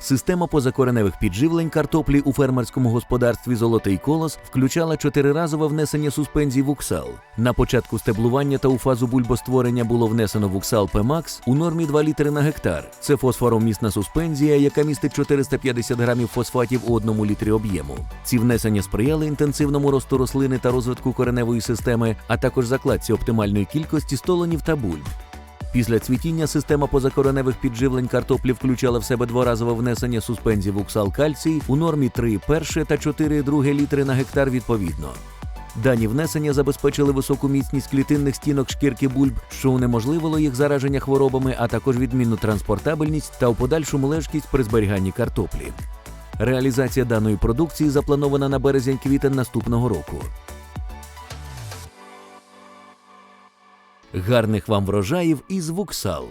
Система позакореневих підживлень картоплі у фермерському господарстві Золотий колос включала чотириразове внесення суспензій вуксал. На початку стеблування та у фазу бульбостворення було внесено вуксал Пемакс у нормі 2 літри на гектар. Це фосфоромісна суспензія, яка містить 450 грамів фосфатів у одному літрі об'єму. Ці внесення сприяли інтенсивному росту рослини та розвитку кореневої системи, а також закладці оптимальної кількості столонів та бульб. Після цвітіння система позакореневих підживлень картоплі включала в себе дворазове внесення суспензій вуксал кальцій у нормі 3 перше та 4 друге літри на гектар відповідно. Дані внесення забезпечили високу міцність клітинних стінок шкірки бульб, що унеможливило їх зараження хворобами, а також відмінну транспортабельність та у подальшому лежкість при зберіганні картоплі. Реалізація даної продукції запланована на березень-квітень наступного року. Гарних вам врожаїв із вуксал!